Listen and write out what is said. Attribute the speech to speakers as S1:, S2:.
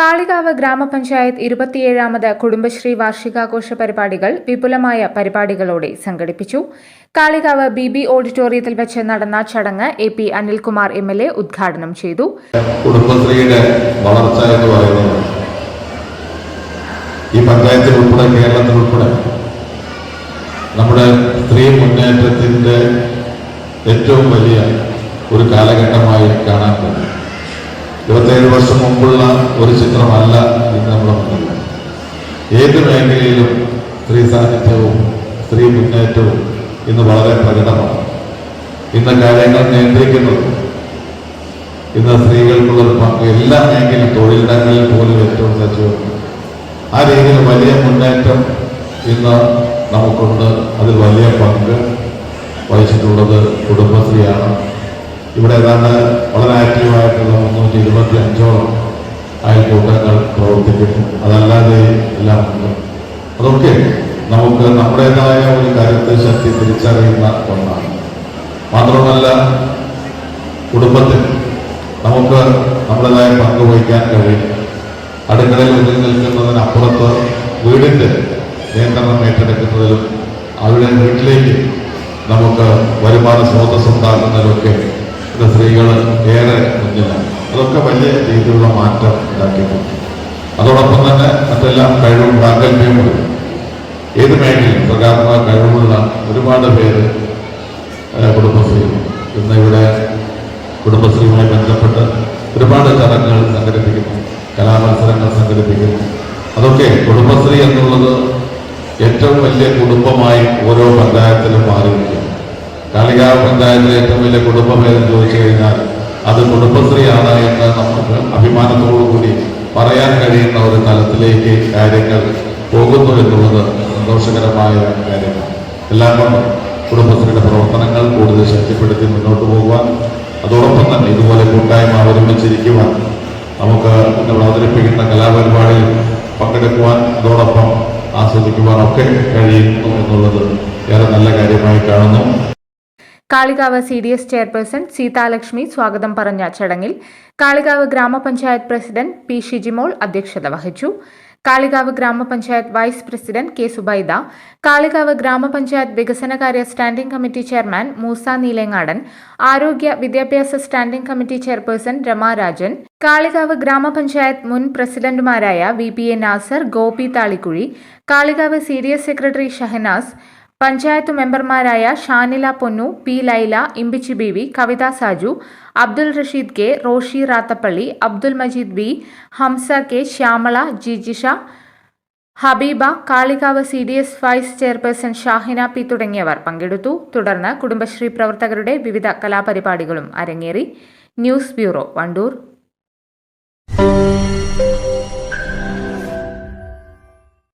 S1: കാളികാവ് ഗ്രാമപഞ്ചായത്ത് ഇരുപത്തിയേഴാമത് കുടുംബശ്രീ വാർഷികാഘോഷ പരിപാടികൾ വിപുലമായ പരിപാടികളോടെ സംഘടിപ്പിച്ചു. കാളികാവ് ബി ബി ഓഡിറ്റോറിയത്തിൽ വെച്ച് നടന്ന ചടങ്ങ് A P Anilkumar M L A ഉദ്ഘാടനം ചെയ്തു.
S2: കുടുംബശ്രീയുടെ വളർച്ച എന്ന് പറയുന്നത് ഈ പഞ്ചായത്തിൽ ഉൾപ്പെടെ കേരളത്തിൽ ഉൾപ്പെടെ നമ്മുടെ സ്ത്രീ മുന്നേറ്റത്തിന്റെ ഏറ്റവും വലിയ ഒരു കാലഘട്ടമായി കാണാൻ കഴിയും ഇരുപത്തേഴ് വർഷം മുമ്പുള്ള ഒരു ചിത്രമല്ല ഇന്ന് നമ്മുടെ മുന്നിൽ ഏത് മേഖലയിലും സ്ത്രീ സാന്നിധ്യവും സ്ത്രീ മുന്നേറ്റവും ഇന്ന് വളരെ പ്രകടമാണ്. ഇന്ന് കാര്യങ്ങൾ നിയന്ത്രിക്കുന്നത് ഇന്ന് സ്ത്രീകൾക്കുള്ളൊരു പങ്ക് എല്ലാ മേഖലയും തൊഴിലിടങ്ങളിൽ പോലും ഏറ്റവും സജീവം ആ രീതിയിൽ വലിയ മുന്നേറ്റം ഇന്ന് നമുക്കുണ്ട്. അതിൽ വലിയ പങ്ക് വഹിച്ചിട്ടുള്ളത് കുടുംബശ്രീയാണ്. ഇവിടെ ഏതാണ്ട് വളരെ ആക്റ്റീവായിട്ടുള്ള മുന്നൂറ്റി ഇരുപത്തി അഞ്ചോളം അയൽക്കൂട്ടങ്ങൾ പ്രവർത്തിക്കുന്നു. അതല്ലാതെ എല്ലാം ഉണ്ട്. അതൊക്കെ നമുക്ക് നമ്മുടേതായ ഒരു കരുത്ത് ശക്തി തിരിച്ചറിയുന്ന ഒന്നാണ്. മാത്രമല്ല കുടുംബത്തിൽ നമുക്ക് നമ്മുടേതായ പങ്ക് വഹിക്കാൻ കഴിയും. അടുക്കളയിൽ ഒതുങ്ങി നിൽക്കുന്നതിനപ്പുറത്ത് വീടിന്റെ നിയന്ത്രണം ഏറ്റെടുക്കുന്നതിലും അവിടെ വീട്ടിലേക്ക് നമുക്ക് വരുമാന സ്രോതസ് ഉണ്ടാക്കുന്നതിലൊക്കെ ഇന്ന് സ്ത്രീകൾ ഏറെ മുന്നിലാണ്. അതൊക്കെ വലിയ രീതിയിലുള്ള മാറ്റം ഉണ്ടാക്കിയിട്ടുണ്ട്. അതോടൊപ്പം തന്നെ മറ്റെല്ലാം കഴിവും പ്രാഗൽഭ്യമുണ്ട് ഏത് മേഖലയും പ്രകാരമായ കഴിവുള്ള ഒരുപാട് പേര് കുടുംബശ്രീ ഇന്ന് ഇവിടെ കുടുംബശ്രീയുമായി ബന്ധപ്പെട്ട് ഒരുപാട് ചടങ്ങുകൾ സംഘടിപ്പിക്കുന്നു കലാമത്സരങ്ങൾ സംഘടിപ്പിക്കുന്നു. അതൊക്കെ കുടുംബശ്രീ എന്നുള്ളത് ഏറ്റവും വലിയ കുടുംബമായി ഓരോ പഞ്ചായത്തിലും മാറിയിരിക്കുന്നു. പഞ്ചായത്തിലെ ഏറ്റവും വലിയ കുടുംബം ഏതെന്ന് ചോദിച്ചു കഴിഞ്ഞാൽ അത് കുടുംബശ്രീയാണ് എന്ന് നമുക്ക് അഭിമാനത്തോടു കൂടി പറയാൻ കഴിയുന്ന ഒരു തലത്തിലേക്ക് കാര്യങ്ങൾ പോകുന്നു എന്നുള്ളത് സന്തോഷകരമായ കാര്യമാണ്. എല്ലാം കൊണ്ടും കുടുംബശ്രീയുടെ പ്രവർത്തനങ്ങൾ കൂടുതൽ ശക്തിപ്പെടുത്തി മുന്നോട്ട് പോകുവാൻ അതോടൊപ്പം തന്നെ ഇതുപോലെ കൂട്ടായ്മ ഒരുമിച്ചിരിക്കുവാൻ നമുക്ക് ഇവിടെ അവതരിപ്പിക്കുന്ന കലാപരിപാടിയിൽ പങ്കെടുക്കുവാൻ അതോടൊപ്പം ആസ്വദിക്കുവാൻ ഒക്കെ കഴിയുന്നു എന്നുള്ളത് ഏറെ നല്ല കാര്യമായി കാണുന്നു.
S1: Kalikavu C D S chairperson Seethalakshmi സ്വാഗതം പറഞ്ഞ ചടങ്ങിൽ കാളികാവ് ഗ്രാമപഞ്ചായത്ത് പ്രസിഡന്റ് പി ഷിജിമോൾ അധ്യക്ഷത വഹിച്ചു. കാളികാവ് ഗ്രാമപഞ്ചായത്ത് vice president K Subaida Kalikavu ഗ്രാമപഞ്ചായത്ത് വികസനകാര്യ standing committee chairman Moosa Neelengadan ആരോഗ്യ വിദ്യാഭ്യാസ standing committee chairperson Ramarajan Kalikavu ഗ്രാമപഞ്ചായത്ത് മുൻ പ്രസിഡന്റുമാരായ V P A Nasar Gopi Thalikuzhi Kalikavu C D S secretary Shahanas panchayat മെമ്പർമാരായ Shanila Ponnu P Laila Imbichi Beevi Kavitha Saju Abdul Rasheed K Roshi Rathappally Abdul Majeed B Hamsa K Shyamala Jijisha Habeeba Kalikavu C D S vice chairperson Shahina P തുടങ്ങിയവർ പങ്കെടുത്തു. തുടർന്ന് കുടുംബശ്രീ പ്രവർത്തകരുടെ വിവിധ കലാപരിപാടികളും അരങ്ങേറി. News bureau Wandoor.